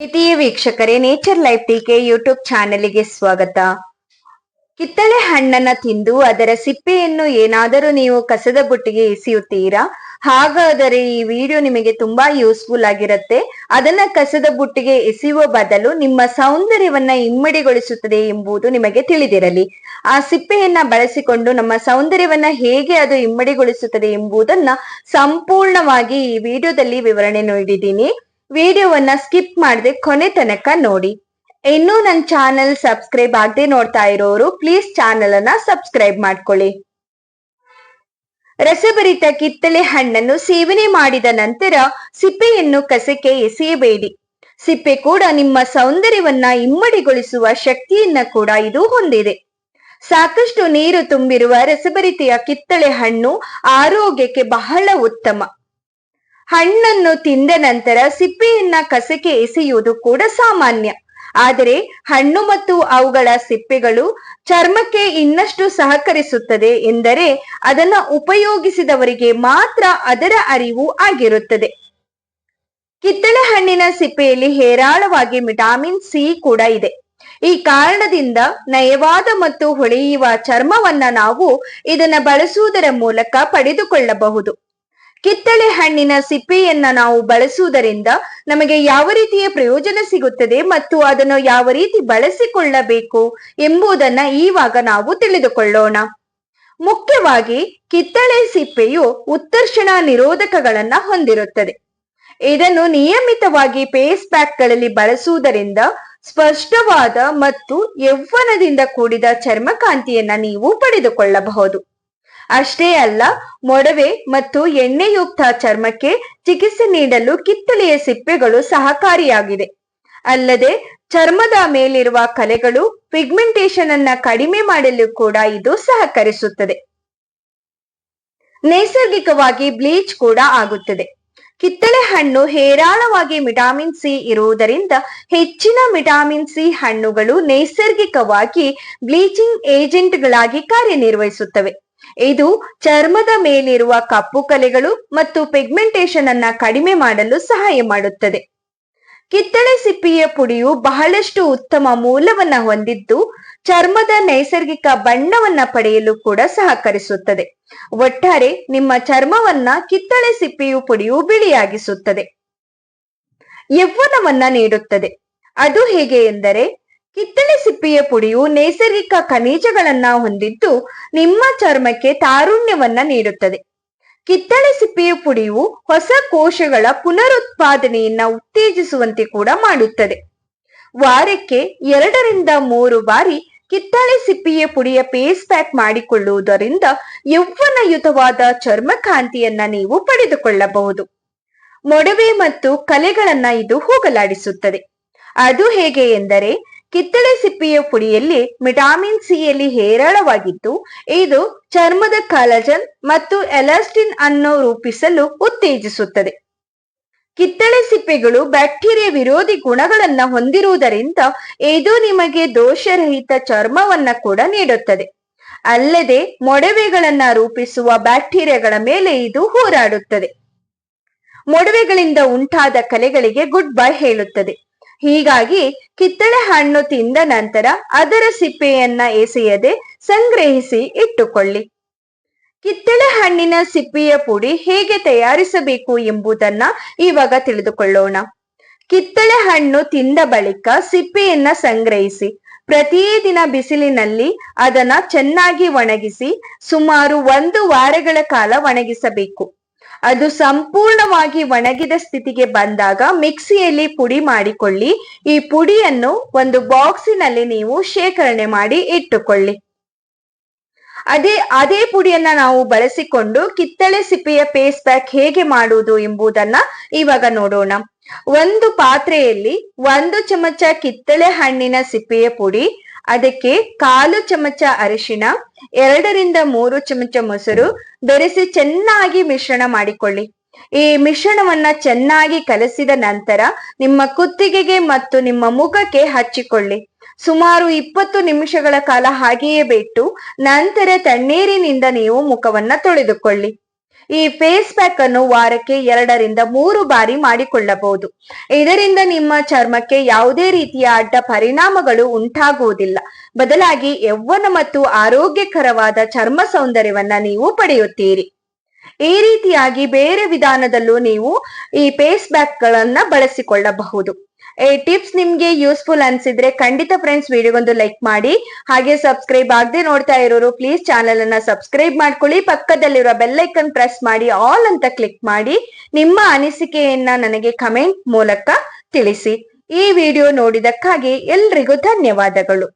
ಪ್ರೀತಿಯ ವೀಕ್ಷಕರೇ nature life ಟೀಕೆ ಯೂಟ್ಯೂಬ್ ಚಾನೆಲ್ಗೆ ಸ್ವಾಗತ. ಕಿತ್ತಳೆ ಹಣ್ಣನ್ನ ತಿಂದು ಅದರ ಸಿಪ್ಪೆಯನ್ನು ಏನಾದರೂ ನೀವು ಕಸದ ಬುಟ್ಟಿಗೆ ಎಸೆಯುತ್ತೀರಾ? ಹಾಗಾದರೆ ಈ ವಿಡಿಯೋ ನಿಮಗೆ ತುಂಬಾ ಯೂಸ್ಫುಲ್ ಆಗಿರುತ್ತೆ. ಅದನ್ನ ಕಸದ ಬುಟ್ಟಿಗೆ ಎಸೆಯುವ ಬದಲು ನಿಮ್ಮ ಸೌಂದರ್ಯವನ್ನ ಇಮ್ಮಡಿಗೊಳಿಸುತ್ತದೆ ಎಂಬುದು ನಿಮಗೆ ತಿಳಿದಿರಲಿ. ಆ ಸಿಪ್ಪೆಯನ್ನ ಬಳಸಿಕೊಂಡು ನಮ್ಮ ಸೌಂದರ್ಯವನ್ನ ಹೇಗೆ ಅದು ಇಮ್ಮಡಿಗೊಳಿಸುತ್ತದೆ ಎಂಬುದನ್ನ ಸಂಪೂರ್ಣವಾಗಿ ಈ ವಿಡಿಯೋದಲ್ಲಿ ವಿವರಣೆ ನೀಡಿದ್ದೀನಿ. ವಿಡಿಯೋವನ್ನ ಸ್ಕಿಪ್ ಮಾಡದೆ ಕೊನೆ ತನಕ ನೋಡಿ. ಇನ್ನೂ ನನ್ನ ಚಾನೆಲ್ ಸಬ್ಸ್ಕ್ರೈಬ್ ಆಗದೆ ನೋಡ್ತಾ ಇರೋರು ಪ್ಲೀಸ್ ಚಾನೆಲ್ ಅನ್ನ ಸಬ್ಸ್ಕ್ರೈಬ್ ಮಾಡ್ಕೊಳ್ಳಿ. ರಸಭರಿತ ಕಿತ್ತಳೆ ಹಣ್ಣನ್ನು ಸೇವನೆ ಮಾಡಿದ ನಂತರ ಸಿಪ್ಪೆಯನ್ನು ಕಸಕ್ಕೆ ಎಸೆಯಬೇಡಿ. ಸಿಪ್ಪೆ ಕೂಡ ನಿಮ್ಮ ಸೌಂದರ್ಯವನ್ನ ಇಮ್ಮಡಿಗೊಳಿಸುವ ಶಕ್ತಿಯನ್ನ ಕೂಡ ಇದು ಹೊಂದಿದೆ. ಸಾಕಷ್ಟು ನೀರು ತುಂಬಿರುವ ರಸಭರಿತೆಯ ಕಿತ್ತಳೆ ಹಣ್ಣು ಆರೋಗ್ಯಕ್ಕೆ ಬಹಳ ಉತ್ತಮ. ಹಣ್ಣನ್ನು ತಿಂದ ನಂತರ ಸಿಪ್ಪೆಯನ್ನ ಕಸಕ್ಕೆ ಎಸೆಯುವುದು ಕೂಡ ಸಾಮಾನ್ಯ. ಆದರೆ ಹಣ್ಣು ಮತ್ತು ಅವುಗಳ ಸಿಪ್ಪೆಗಳು ಚರ್ಮಕ್ಕೆ ಇನ್ನಷ್ಟು ಸಹಕರಿಸುತ್ತದೆ ಎಂದರೆ ಅದನ್ನ ಉಪಯೋಗಿಸಿದವರಿಗೆ ಮಾತ್ರ ಅದರ ಅರಿವು ಆಗಿರುತ್ತದೆ. ಕಿತ್ತಳೆ ಹಣ್ಣಿನ ಸಿಪ್ಪೆಯಲ್ಲಿ ಹೇರಾಳವಾಗಿ ವಿಟಾಮಿನ್ ಸಿ ಕೂಡ ಇದೆ. ಈ ಕಾರಣದಿಂದ ನಯವಾದ ಮತ್ತು ಹೊಳೆಯುವ ಚರ್ಮವನ್ನ ನಾವು ಇದನ್ನ ಬಳಸುವುದರ ಮೂಲಕ ಪಡೆದುಕೊಳ್ಳಬಹುದು. ಕಿತ್ತಳೆ ಹಣ್ಣಿನ ಸಿಪ್ಪೆಯನ್ನ ನಾವು ಬಳಸುವುದರಿಂದ ನಮಗೆ ಯಾವ ರೀತಿಯ ಪ್ರಯೋಜನ ಸಿಗುತ್ತದೆ ಮತ್ತು ಅದನ್ನು ಯಾವ ರೀತಿ ಬಳಸಿಕೊಳ್ಳಬೇಕು ಎಂಬುದನ್ನ ಈವಾಗ ನಾವು ತಿಳಿದುಕೊಳ್ಳೋಣ. ಮುಖ್ಯವಾಗಿ ಕಿತ್ತಳೆ ಸಿಪ್ಪೆಯು ಉತ್ತರ್ಷಣ ನಿರೋಧಕಗಳನ್ನ ಹೊಂದಿರುತ್ತದೆ. ಇದನ್ನು ನಿಯಮಿತವಾಗಿ ಪೇಸ್ ಪ್ಯಾಕ್ಗಳಲ್ಲಿ ಬಳಸುವುದರಿಂದ ಸ್ಪಷ್ಟವಾದ ಮತ್ತು ಯೌವನದಿಂದ ಕೂಡಿದ ಚರ್ಮಕಾಂತಿಯನ್ನ ನೀವು ಪಡೆದುಕೊಳ್ಳಬಹುದು. ಅಷ್ಟೇ ಅಲ್ಲ, ಮೊಡವೆ ಮತ್ತು ಎಣ್ಣೆಯುಕ್ತ ಚರ್ಮಕ್ಕೆ ಚಿಕಿತ್ಸೆ ನೀಡಲು ಕಿತ್ತಳೆಯ ಸಿಪ್ಪೆಗಳು ಸಹಕಾರಿಯಾಗಿದೆ ಅಲ್ಲದೆ, ಚರ್ಮದ ಮೇಲಿರುವ ಕಲೆಗಳು ಪಿಗ್ಮೆಂಟೇಷನ್ ಅನ್ನ ಕಡಿಮೆ ಮಾಡಲು ಕೂಡ ಇದು ಸಹಕರಿಸುತ್ತದೆ. ನೈಸರ್ಗಿಕವಾಗಿ ಬ್ಲೀಚ್ ಕೂಡ ಆಗುತ್ತದೆ. ಕಿತ್ತಳೆ ಹಣ್ಣು ಹೇರಾಳವಾಗಿ ವಿಟಾಮಿನ್ ಸಿ ಇರುವುದರಿಂದ ಹೆಚ್ಚಿನ ವಿಟಾಮಿನ್ ಸಿ ಹಣ್ಣುಗಳು ನೈಸರ್ಗಿಕವಾಗಿ ಬ್ಲೀಚಿಂಗ್ ಏಜೆಂಟ್ಗಳಾಗಿ ಕಾರ್ಯನಿರ್ವಹಿಸುತ್ತವೆ. ಇದು ಚರ್ಮದ ಮೇಲಿರುವ ಕಪ್ಪು ಕಲೆಗಳು ಮತ್ತು ಪಿಗ್ಮೆಂಟೇಷನ್ ಅನ್ನ ಕಡಿಮೆ ಮಾಡಲು ಸಹಾಯ ಮಾಡುತ್ತದೆ. ಕಿತ್ತಳೆ ಸಿಪ್ಪಿಯ ಪುಡಿಯು ಬಹಳಷ್ಟು ಉತ್ತಮ ಮೂಲವನ್ನ ಹೊಂದಿದ್ದು, ಚರ್ಮದ ನೈಸರ್ಗಿಕ ಬಣ್ಣವನ್ನ ಪಡೆಯಲು ಕೂಡ ಸಹಕರಿಸುತ್ತದೆ. ಒಟ್ಟಾರೆ ನಿಮ್ಮ ಚರ್ಮವನ್ನ ಕಿತ್ತಳೆ ಸಿಪ್ಪಿಯು ಪುಡಿಯು ಬಿಳಿಯಾಗಿಸುತ್ತದೆ. ಯೌವನವನ್ನ ನೀಡುತ್ತದೆ. ಅದು ಹೇಗೆ ಎಂದರೆ ಕಿತ್ತಳೆ ಸಿಪ್ಪೆಯ ಪುಡಿಯು ನೈಸರ್ಗಿಕ ಖನಿಜಗಳನ್ನ ಹೊಂದಿದ್ದು ನಿಮ್ಮ ಚರ್ಮಕ್ಕೆ ತಾರುಣ್ಯವನ್ನ ನೀಡುತ್ತದೆ. ಕಿತ್ತಳೆ ಸಿಪ್ಪೆಯ ಪುಡಿಯು ಹೊಸ ಕೋಶಗಳ ಪುನರುತ್ಪಾದನೆಯನ್ನ ಉತ್ತೇಜಿಸುವಂತೆ ಕೂಡ ಮಾಡುತ್ತದೆ. ವಾರಕ್ಕೆ ಎರಡರಿಂದ ಮೂರು ಬಾರಿ ಕಿತ್ತಳೆ ಸಿಪ್ಪೆಯ ಪುಡಿಯ ಪೇಸ್ ಪ್ಯಾಕ್ ಮಾಡಿಕೊಳ್ಳುವುದರಿಂದ ಯೌವನಯುತವಾದ ಚರ್ಮ ಕಾಂತಿಯನ್ನ ನೀವು ಪಡೆದುಕೊಳ್ಳಬಹುದು. ಮೊಡವೆ ಮತ್ತು ಕಲೆಗಳನ್ನ ಇದು ಹೋಗಲಾಡಿಸುತ್ತದೆ. ಅದು ಹೇಗೆ ಎಂದರೆ ಕಿತ್ತಳೆ ಸಿಪ್ಪೆಯ ಪುಡಿಯಲ್ಲಿ ವಿಟಾಮಿನ್ ಸಿ ಯಲ್ಲಿ ಹೇರಳವಾಗಿದ್ದು, ಇದು ಚರ್ಮದ ಕಾಲಜನ್ ಮತ್ತು ಎಲಾಸ್ಟಿನ್ ಅನ್ನು ರೂಪಿಸಲು ಉತ್ತೇಜಿಸುತ್ತದೆ. ಕಿತ್ತಳೆ ಸಿಪ್ಪೆಗಳು ಬ್ಯಾಕ್ಟೀರಿಯಾ ವಿರೋಧಿ ಗುಣಗಳನ್ನ ಹೊಂದಿರುವುದರಿಂದ ಇದು ನಿಮಗೆ ದೋಷರಹಿತ ಚರ್ಮವನ್ನ ಕೂಡ ನೀಡುತ್ತದೆ. ಅಲ್ಲದೆ ಮೊಡವೆಗಳನ್ನ ರೂಪಿಸುವ ಬ್ಯಾಕ್ಟೀರಿಯಾಗಳ ಮೇಲೆ ಇದು ಹೋರಾಡುತ್ತದೆ. ಮೊಡವೆಗಳಿಂದ ಉಂಟಾದ ಕಲೆಗಳಿಗೆ ಗುಡ್ ಬೈ ಹೇಳುತ್ತದೆ. ಹೀಗಾಗಿ ಕಿತ್ತಳೆ ಹಣ್ಣು ತಿಂದ ನಂತರ ಅದರ ಸಿಪ್ಪೆಯನ್ನ ಎಸೆಯದೆ ಸಂಗ್ರಹಿಸಿ ಇಟ್ಟುಕೊಳ್ಳಿ. ಕಿತ್ತಳೆ ಹಣ್ಣಿನ ಸಿಪ್ಪೆಯ ಪುಡಿ ಹೇಗೆ ತಯಾರಿಸಬೇಕು ಎಂಬುದನ್ನ ಇವಾಗ ತಿಳಿದುಕೊಳ್ಳೋಣ. ಕಿತ್ತಳೆ ಹಣ್ಣು ತಿಂದ ಬಳಿಕ ಸಿಪ್ಪೆಯನ್ನ ಸಂಗ್ರಹಿಸಿ ಪ್ರತಿದಿನ ಬಿಸಿಲಿನಲ್ಲಿ ಅದನ್ನ ಚೆನ್ನಾಗಿ ಒಣಗಿಸಿ ಸುಮಾರು ಒಂದು ವಾರಗಳ ಕಾಲ ಒಣಗಿಸಬೇಕು. ಅದು ಸಂಪೂರ್ಣವಾಗಿ ಒಣಗಿದ ಸ್ಥಿತಿಗೆ ಬಂದಾಗ ಮಿಕ್ಸಿಯಲ್ಲಿ ಪುಡಿ ಮಾಡಿಕೊಳ್ಳಿ. ಈ ಪುಡಿಯನ್ನು ಒಂದು ಬಾಕ್ಸಿನಲ್ಲಿ ನೀವು ಶೇಖರಣೆ ಮಾಡಿ ಇಟ್ಟುಕೊಳ್ಳಿ. ಅದೇ ಅದೇ ಪುಡಿಯನ್ನ ನಾವು ಬಳಸಿಕೊಂಡು ಕಿತ್ತಳೆ ಸಿಪ್ಪೆಯ ಪೇಸ್ಟ್ ಪ್ಯಾಕ್ ಹೇಗೆ ಮಾಡುವುದು ಎಂಬುದನ್ನ ಇವಾಗ ನೋಡೋಣ. ಒಂದು ಪಾತ್ರೆಯಲ್ಲಿ ಒಂದು ಚಮಚ ಕಿತ್ತಳೆ ಹಣ್ಣಿನ ಸಿಪ್ಪೆಯ ಪುಡಿ ಅದಕ್ಕೆ ಕಾಲು ಚಮಚ ಅರಿಶಿಣ, ಎರಡರಿಂದ ಮೂರು ಚಮಚ ಮೊಸರು ಬೆರೆಸಿ ಚೆನ್ನಾಗಿ ಮಿಶ್ರಣ ಮಾಡಿಕೊಳ್ಳಿ. ಈ ಮಿಶ್ರಣವನ್ನ ಚೆನ್ನಾಗಿ ಕಲಸಿದ ನಂತರ ನಿಮ್ಮ ಕುತ್ತಿಗೆಗೆ ಮತ್ತು ನಿಮ್ಮ ಮುಖಕ್ಕೆ ಹಚ್ಚಿಕೊಳ್ಳಿ. ಸುಮಾರು ಇಪ್ಪತ್ತು ನಿಮಿಷಗಳ ಕಾಲ ಹಾಗೆಯೇ ಬಿಟ್ಟು ನಂತರ ತಣ್ಣೀರಿನಿಂದ ನೀವು ಮುಖವನ್ನ ತೊಳೆದುಕೊಳ್ಳಿ. ಈ ಫೇಸ್ ಪ್ಯಾಕ್ ಅನ್ನು ವಾರಕ್ಕೆ ಎರಡರಿಂದ ಮೂರು ಬಾರಿ ಮಾಡಿಕೊಳ್ಳಬಹುದು. ಇದರಿಂದ ನಿಮ್ಮ ಚರ್ಮಕ್ಕೆ ಯಾವುದೇ ರೀತಿಯ ಅಡ್ಡ ಪರಿಣಾಮಗಳು ಉಂಟಾಗುವುದಿಲ್ಲ. ಬದಲಾಗಿ ಯೌವನ ಮತ್ತು ಆರೋಗ್ಯಕರವಾದ ಚರ್ಮ ಸೌಂದರ್ಯವನ್ನ ನೀವು ಪಡೆಯುತ್ತೀರಿ. ಈ ರೀತಿಯಾಗಿ ಬೇರೆ ವಿಧಾನದಲ್ಲೂ ನೀವು ಈ ಫೇಸ್ ಪ್ಯಾಕ್ ಗಳನ್ನ ಬಳಸಿಕೊಳ್ಳಬಹುದು. ಈ ಟಿಪ್ಸ್ ನಿಮ್ಗೆ ಯೂಸ್ಫುಲ್ ಅನ್ಸಿದ್ರೆ ಖಂಡಿತ ಫ್ರೆಂಡ್ಸ್ ವಿಡಿಯೋಗೊಂದು ಲೈಕ್ ಮಾಡಿ, ಹಾಗೆ ಸಬ್ಸ್ಕ್ರೈಬ್ ಆಗದೆ ನೋಡ್ತಾ ಇರೋರು ಪ್ಲೀಸ್ ಚಾನೆಲ್ ಅನ್ನ ಸಬ್ಸ್ಕ್ರೈಬ್ ಮಾಡ್ಕೊಳ್ಳಿ ಪಕ್ಕದಲ್ಲಿರುವ ಬೆಲ್ಲೈಕನ್ ಪ್ರೆಸ್ ಮಾಡಿ ಆಲ್ ಅಂತ ಕ್ಲಿಕ್ ಮಾಡಿ, ನಿಮ್ಮ ಅನಿಸಿಕೆಯನ್ನ ನನಗೆ ಕಮೆಂಟ್ ಮೂಲಕ ತಿಳಿಸಿ. ಈ ವಿಡಿಯೋ ನೋಡಿದಕ್ಕಾಗಿ ಎಲ್ರಿಗೂ ಧನ್ಯವಾದಗಳು.